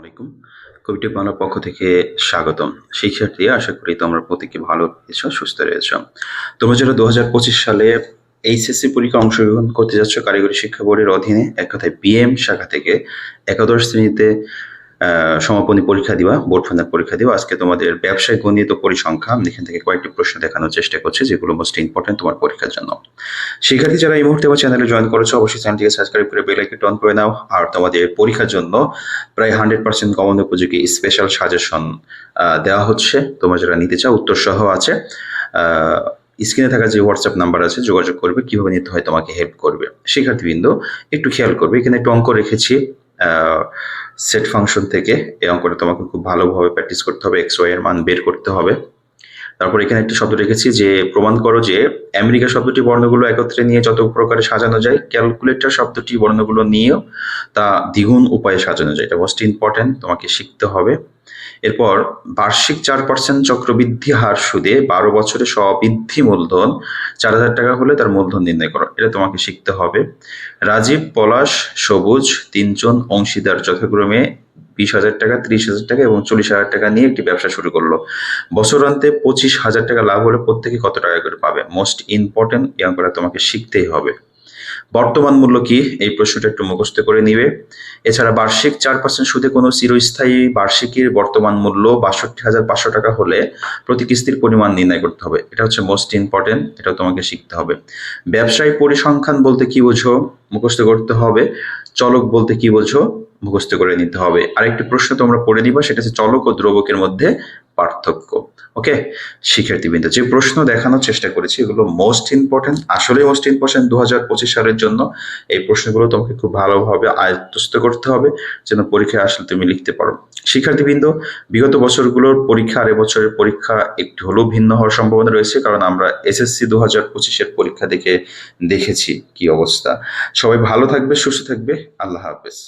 আলাইকুম। কবিটি বাংলার পক্ষ থেকে স্বাগতম। শিক্ষার্থী, আশা করি তোমরা প্রত্যেকে ভালো রয়েছ সুস্থ রয়েছ। তোমরা যারা দু সালে এইচএসসি পরীক্ষা অংশগ্রহণ করতে যাচ্ছ, কারিগরি শিক্ষা বোর্ডের অধীনে এক কথায় বিএম শাখা থেকে একাদশ শ্রেণীতে সমাপনী পরীক্ষা দিবা বোর্ড ফাইনাল পরীক্ষা দিবা। আজকে তোমাদের ব্যবসায় গণিত পরিসংখ্যা এখান থেকে কয়েকটি প্রশ্ন দেখানোর চেষ্টা করছি, যেগুলো মোস্ট ইম্পর্টেন্ট তোমার পরীক্ষার জন্য। শিক্ষার্থী যারা এই মুহূর্তে আমার চ্যানেলে জয়েন করেছ, অবশ্যই চ্যানেলটিকে সাবস্ক্রাইব করে বেল আইকনটি অন করে নাও। আর তোমাদের পরীক্ষার জন্য প্রায় হান্ড্রেড পার্সেন্ট কমন উপযোগী স্পেশাল সাজেশন দেওয়া হচ্ছে। তোমরা যারা নিতে চাও উত্তর সহ আছে স্ক্রিনে থাকা যে হোয়াটসঅ্যাপ নাম্বার আছে, যোগাযোগ করবে, কীভাবে নিতে হয়, তোমাকে হেল্প করবে। শিক্ষার্থীবৃন্দ, একটু খেয়াল করবে, এখানে একটু অঙ্ক রেখেছি। সেট ফাংশন থেকে এই অঙ্কটা তোমাকে খুব ভালোভাবে প্র্যাকটিস করতে হবে এক্স ওয়াই এর মান বের করতে হবে। তারপর এখানে একটা শব্দ রেখেছি যে, প্রমাণ করো যে আমেরিকা শব্দটি বর্ণগুলো একত্রে নিয়ে যত প্রকারে সাজানো যায় ক্যালকুলেটর শব্দটি বর্ণগুলো নিয়েও তা দ্বিগুণ উপায়ে সাজানো যায়। এটা মোস্ট ইম্পর্টেন্ট তোমাকে শিখতে হবে। এরপর বার্ষিক চার পার্সেন্ট চক্রবৃদ্ধি হার সুদে বারো বছরে স্ববৃদ্ধি মূলধন চার হাজার টাকা হলে তার মূলধন নির্ণয় করো, এটা তোমাকে শিখতে হবে। রাজীব, পলাশ, সবুজ, তিনজন অংশীদার যথাক্রমে বিশ হাজার টাকা, ত্রিশ হাজার টাকা এবং চল্লিশ হাজার টাকা নিয়ে একটি ব্যবসা শুরু করল। বছরান্তে পঁচিশ হাজার টাকা লাভ হলে প্রত্যেকে কত টাকা করে পাবে? মোস্ট ইম্পর্টেন্ট অঙ্কটা তোমাকে শিখতেই হবে। বর্তমান মূল্য কি? এই প্রশ্নটা একটু মুখস্থ করে নিবে। এছাড়া বার্ষিক চার পার্সেন্ট সুদে কোনো চিরস্থায়ী বার্ষিকীর বর্তমান মূল্য বাষট্টি হাজার পাঁচশো টাকা হলে প্রতি কিস্তির পরিমাণ নির্ণয় করতে হবে। এটা হচ্ছে মোস্ট ইম্পর্টেন্ট এটা তোমাকে শিখতে হবে। ব্যবসায়ী পরিসংখ্যান বলতে কি বোঝো? মুখস্থ করতে হবে। চলক বলতে কি বোঝো? মুখস্থ করে নিতে হবে। আরেকটি প্রশ্ন তোমরা পড়ে নিবা, সেটা হচ্ছে চলক ও দ্রবকের মধ্যে পার্থক্য। ওকে শিক্ষার্থীবৃন্দ, যে প্রশ্ন দেখানোর চেষ্টা করেছি, এগুলো মোস্ট ইম্পর্টেন্ট আসলে মোস্ট ইম্পর্টেন্ট দু হাজার পঁচিশ সালের জন্য। এই প্রশ্নগুলো তোমাকে খুব ভালোভাবে আয়ত্তস্ত করতে হবে, যেন পরীক্ষায় আসলে তুমি লিখতে পারো। শিক্ষার্থীবৃন্দ, বিগত বছরগুলোর পরীক্ষা, আর এবছরের পরীক্ষা একটু হলেও ভিন্ন হওয়ার সম্ভাবনা রয়েছে, কারণ আমরা এসএসসি দু হাজার পঁচিশের পরীক্ষা দেখে দেখেছি কি অবস্থা। সবাই ভালো থাকবে, সুস্থ থাকবে, আল্লাহ হাফেজ।